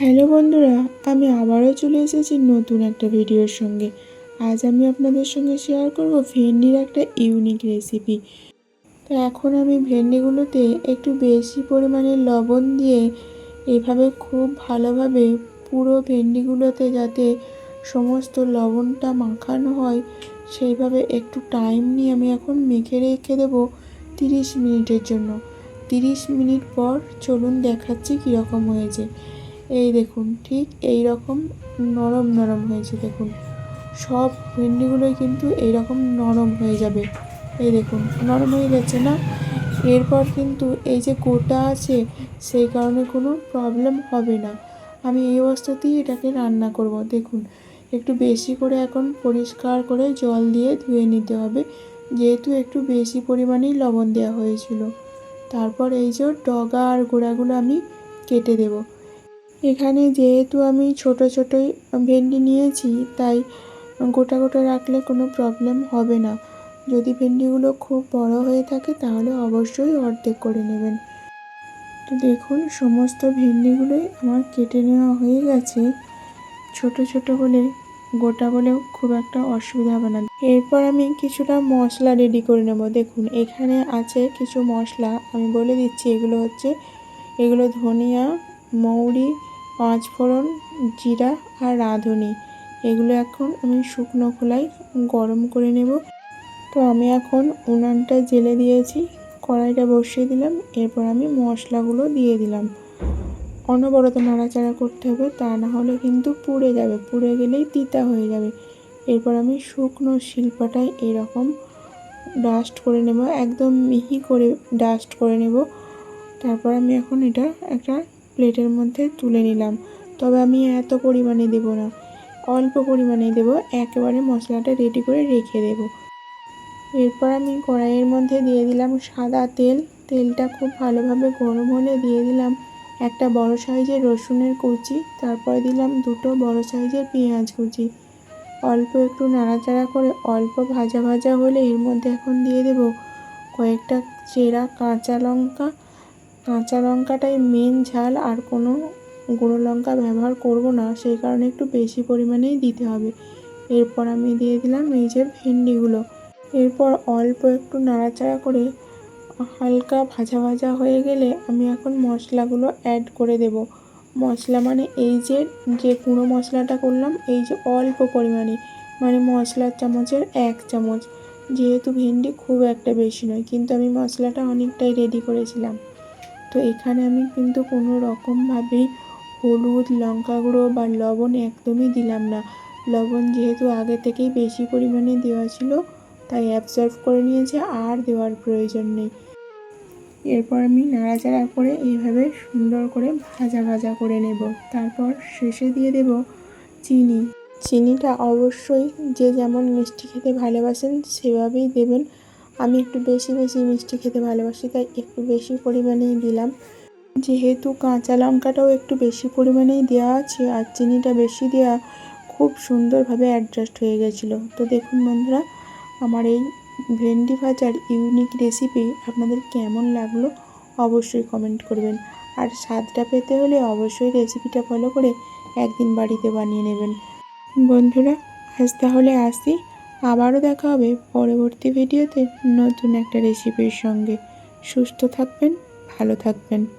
Hello বন্ধুরা, আমি আবারও চলে এসেছি নতুন একটা ভিডিওর সঙ্গে। আজ আমি আপনাদের সঙ্গে শেয়ার করব ভেন্ডির একটা ইউনিক রেসিপি তো এখন আমি ভেন্ডিগুলোতে একটু বেশি পরিমাণে লবণ দিয়ে এভাবে খুব ভালোভাবে পুরো ভেন্ডিগুলোতে যাতে সমস্ত লবণটা মাখানো হয়, সেইভাবে একটু টাইম নিয়ে আমি এখন মেখে রেখে দেবো তিরিশ মিনিটের জন্য। তিরিশ মিনিট পর চলুন দেখাচ্ছি কীরকম হয়েছে। এই দেখুন, ঠিক এই রকম নরম নরম হয়েছে, দেখুন। সব ভেন্ডিগুলোই কিন্তু এই রকম নরম হয়ে যাবে। এই দেখুন, নরম হয়ে গেছে না? এরপর কিন্তু এই যে গোটা আছে, সেই কারণে কোনো প্রবলেম হবে না। আমি এই অবস্থাতেই এটাকে রান্না করব। দেখুন, একটু বেশি করে এখন পরিষ্কার করে জল দিয়ে ধুয়ে নিতে হবে। যেহেতু একটু বেশি পরিমাণেই লবণ দেওয়া হয়েছিল। তারপর এই যে ডগা আর গোড়াগুলো আমি কেটে দেবো। এখানে যেহেতু আমি ছোট ছোটোই ভেন্ডি নিয়েছি, তাই গোটা গোটা রাখলে কোনো প্রবলেম হবে না। যদি ভেন্ডিগুলো খুব বড় হয়ে থাকে, তাহলে অবশ্যই অর্ধেক করে নেবেন। তো দেখুন, সমস্ত ভেন্ডিগুলোই আমার কেটে নেওয়া হয়ে গেছে। ছোট ছোট বলে গোটা বলেও খুব একটা অসুবিধা হবে না। এরপর আমি কিছুটা মশলা রেডি করে নেব। দেখুন, এখানে আছে কিছু মশলা। আমি বলে দিচ্ছি, এগুলো হচ্ছে, এগুলো ধনিয়া, মৌরি পাঁচফোড়ন জিরা আর রাঁধুনি। এগুলো এখন আমি শুকনো খোলায় গরম করে নেব। তো আমি এখন উনানটা জেলে দিয়েছি, কড়াইটা বসিয়ে দিলাম, এরপর আমি মশলাগুলো দিয়ে দিলাম। অনবরত নাড়াচাড়া করতে হবে, তা না হলে কিন্তু পুড়ে যাবে, পুড়ে গেলেই তিতা হয়ে যাবে। এরপর আমি শুকনো শিল্পাটায় এরকম ডাস্ট করে নেব, একদম মিহি করে ডাস্ট করে নেব। তারপর আমি এখন এটা একটা প্লেটের মধ্যে তুলে নিলাম। তবে আমি এত পরিমাণে দেব না। অল্প পরিমাণে দেব, একেবারে মশলাটা রেডি করে রেখে দেব। এরপর আমি কড়াইয়ের মধ্যে দিয়ে দিলাম সাদা তেল। তেলটা খুব ভালোভাবে গরম হলে দিয়ে দিলাম একটা বড় সাইজের রসুনের কুচি। তারপরে দিলাম দুটো বড় সাইজের পেঁয়াজ কুচি। অল্প একটু নাড়াচাড়া করে অল্প ভাজা ভাজা হলে এর মধ্যে এখন দিয়ে দেব কয়েকটা চেরা কাঁচা লঙ্কা কাঁচা লঙ্কাটাই মেন ঝাল আর কোনো গুঁড়ো লঙ্কা ব্যবহার করব না, সেই কারণে একটু বেশি পরিমাণেই দিতে হবে। এরপর আমি দিয়ে দিলাম এই যে ভেন্ডিগুলো। এরপর অল্প একটু নাড়াচাড়া করে হালকা ভাজা ভাজা হয়ে গেলে আমি এখন মশলাগুলো অ্যাড করে দেব। মশলা মানে এই যে যে গুঁড়ো মশলাটা করলাম, এই যে অল্প পরিমাণে মানে মশলার চামচের এক চামচ। যেহেতু ভেন্ডি খুব একটা বেশি নয়, কিন্তু আমি মশলাটা অনেকটাই রেডি করেছিলাম। তো এখানে আমি কিন্তু কোনো রকমভাবেই হলুদ লঙ্কা গুঁড়ো বা লবণ একদমই দিলাম না। লবণ যেহেতু আগে থেকেই বেশি পরিমাণে দেওয়া ছিল, তাই অ্যাবজর্ভ করে নিয়েছে, আর দেওয়ার প্রয়োজন নেই। এরপর আমি নাড়াচাড়া করে এইভাবে সুন্দর করে ভাজা ভাজা করে নেব। তারপর শেষে দিয়ে দেব চিনি। চিনিটা অবশ্যই যে যেমন মিষ্টি খেতে ভালোবাসেন, সেভাবেই দেবেন। আমি একটু বেশি বেশি মিষ্টি খেতে ভালোবাসি, তাই একটু বেশি পরিমাণেই দিলাম। যেহেতু কাঁচা লঙ্কাটাও একটু বেশি পরিমাণেই দেওয়া আছে আর চিনিটা বেশি দেওয়া খুব সুন্দরভাবে অ্যাডজাস্ট হয়ে গেছিল। তো দেখুন বন্ধুরা, আমার এই ভেন্ডি ভাজার ইউনিক রেসিপি আপনাদের কেমন লাগল অবশ্যই কমেন্ট করবেন। আর স্বাদটা পেতে হলে অবশ্যই রেসিপিটা ফলো করে একদিন বাড়িতে বানিয়ে নেবেন। বন্ধুরা, আজ তাহলে আসি। আবারও দেখা হবে পরবর্তী ভিডিওতে নতুন একটা রেসিপির সঙ্গে। সুস্থ থাকবেন ভালো থাকবেন।